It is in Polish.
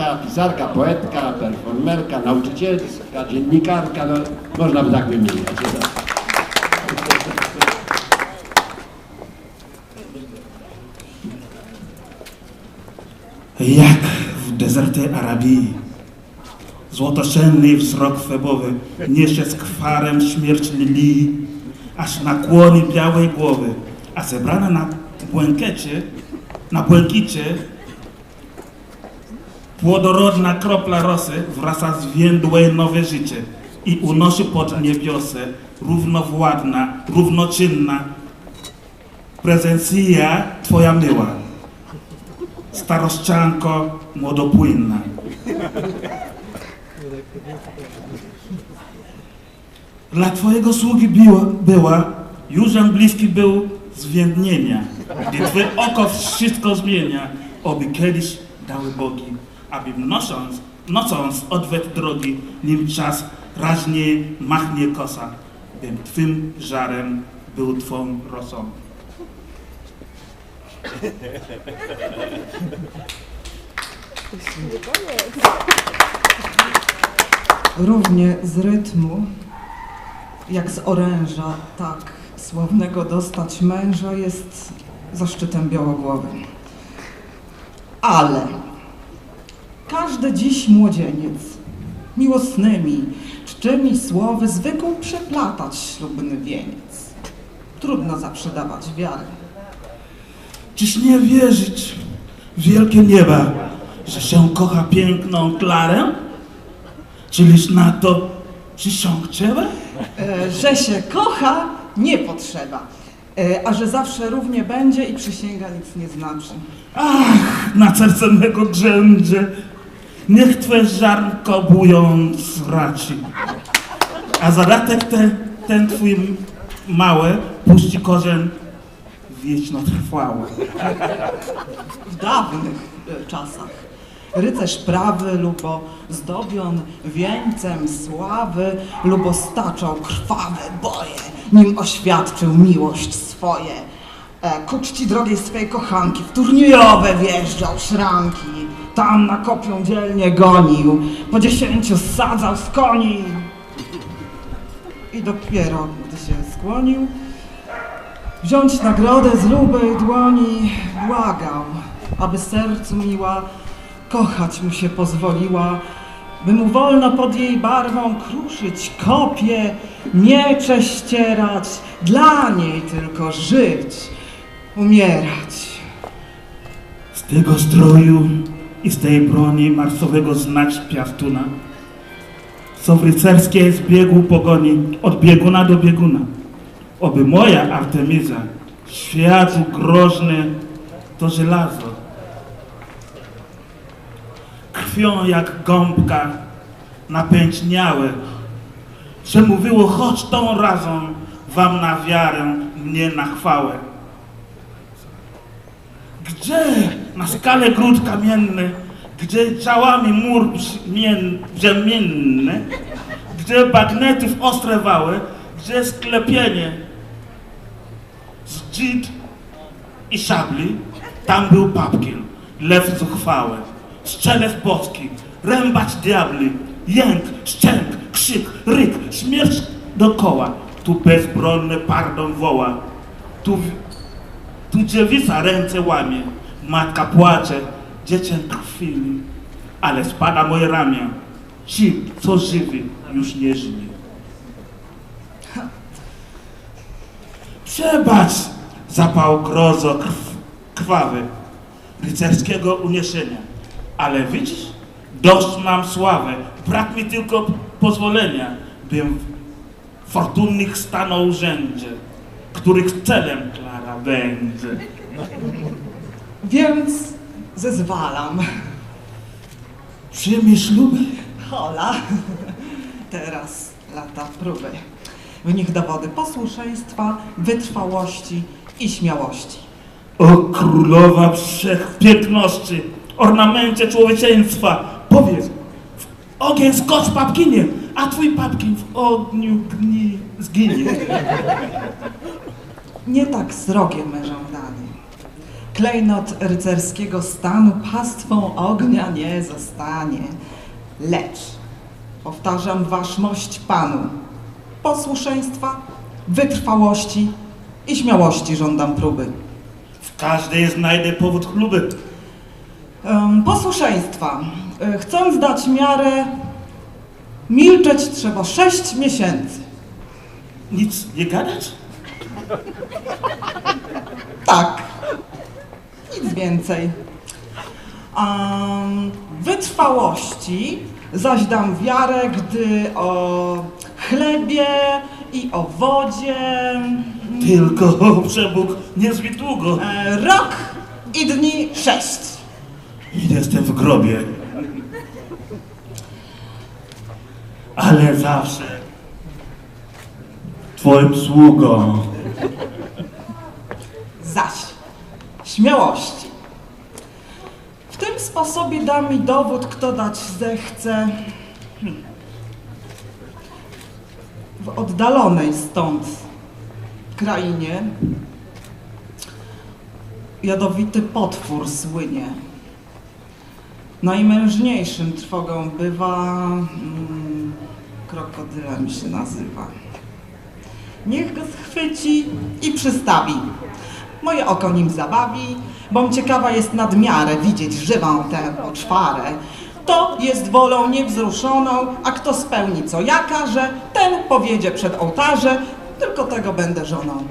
aktorka, pisarka, poetka, performerka, nauczycielska, dziennikarka, no, można by tak wymieniać. Jak w dezercie Arabii. Złotosenny wzrok febowy niesie z kwarem śmierć lili, aż nakłoni białej głowy, a zebrana na błękiecie, na błękicie płodorodna kropla rosy wraca z więdłej nowe życie i unosi pod niebiosę równowładna, równoczynna prezencja Twoja miła staroszczanko młodopłynna. Dla Twojego sługi biła, była, Jużem bliski był zwiędnienia, gdy Twoje oko wszystko zmienia, oby kiedyś dały bogi, aby nosząc, nocąc odwet drogi, nim czas raźnie machnie kosa, bym Twym żarem był Twą rosą. Równie z rytmu, jak z oręża, tak sławnego dostać męża jest zaszczytem białogłowym. Ale każdy dziś młodzieniec miłosnymi, czczymi słowy zwykł przeplatać ślubny wieniec. Trudno zawsze dawać wiarę. Czyż nie wierzyć w wielkie nieba, że się kocha piękną Klarę? Czyliż na to przysiąg trzeba? E, że się kocha, nie potrzeba. E, a że zawsze równie będzie i przysięga nic nie znaczy. Ach, na serce mego grzędzie, niech Twe ziarnko bując raci. A zadatek te, ten Twój mały puści korzeń wiecznotrwały. w dawnych e, czasach. Rycerz prawy lubo zdobion wieńcem sławy, lubo staczał krwawe boje, nim oświadczył miłość swoje. E, Ku czci drogiej swej kochanki w turniejowe wjeżdżał szranki, tam na kopią dzielnie gonił, po dziesięciu sadzał z koni. I dopiero, gdy się skłonił, wziąć nagrodę z lubej dłoni błagał, aby sercu miła kochać mu się pozwoliła, by mu wolno pod jej barwą kruszyć kopie, miecze ścierać, dla niej tylko żyć, umierać. Z tego stroju i z tej broni marsowego znać piastuna, co w rycerskiej zbiegu pogoni od bieguna do bieguna. Oby moja Artemiza, światu groźny to żelazo, krwią jak gąbka napęczniałe, że mówiło choć tą razą wam na wiarę, mnie na chwałę. Gdzie? Na skale gród kamienny, gdzie ciałami mur brzmien- brzemienny, gdzie bagnetów ostre wały, gdzie sklepienie. Z dzid i szabli, tam był papkin, lew zuchwały, strzelec boski, rębacz diabli, jęk, szczęk, krzyk, ryk, śmierć dokoła, tu bezbronny pardon woła, tu w- tu dziewica ręce łamie, matka płacze, dziecię krwili, ale spada moje ramię. Ci, co żywi, już nie żyje. Przebacz zapał grozo krw, krwawy, rycerskiego uniesienia. Ale widzisz, dość mam sławę, brak mi tylko pozwolenia, bym w fortunnych stanął urzędzie, których celem będzie. Więc zezwalam. Przyjmij śluby? Hola, teraz lata próby. W nich dowody posłuszeństwa, wytrwałości i śmiałości. O królowa wszechpiękności, ornamencie człowieczeństwa, powiedz, w ogień skocz papkinie, a twój papkin w ogniu gni, zginie. Nie tak srogie mężom dany. klejnot rycerskiego stanu pastwą ognia nie zostanie. Lecz, powtarzam waszmość panu, posłuszeństwa, wytrwałości i śmiałości żądam próby. W każdej znajdę powód chluby. Posłuszeństwa. E, Chcąc dać miarę, milczeć trzeba sześć miesięcy. Nic nie gadać? Tak. Nic więcej. Um, wytrwałości zaś dam wiarę, gdy o chlebie i o wodzie Tylko przebóg niezbyt długo. e, rok i dni sześć. I jestem w grobie. Ale zawsze twoim sługą. Zaś śmiałości. W tym sposobie da mi dowód, kto dać zechce hmm, w oddalonej stąd krainie jadowity potwór słynie. Najmężniejszym trwogą bywa, mm, krokodylem się nazywa. Niech go schwyci i przystawi. Moje oko nim zabawi, bom ciekawa jest nadmiarę widzieć żywą tę poczwarę. To jest wolą niewzruszoną, a kto spełni co ja każę, ten powiedzie przed ołtarze, tylko tego będę żoną.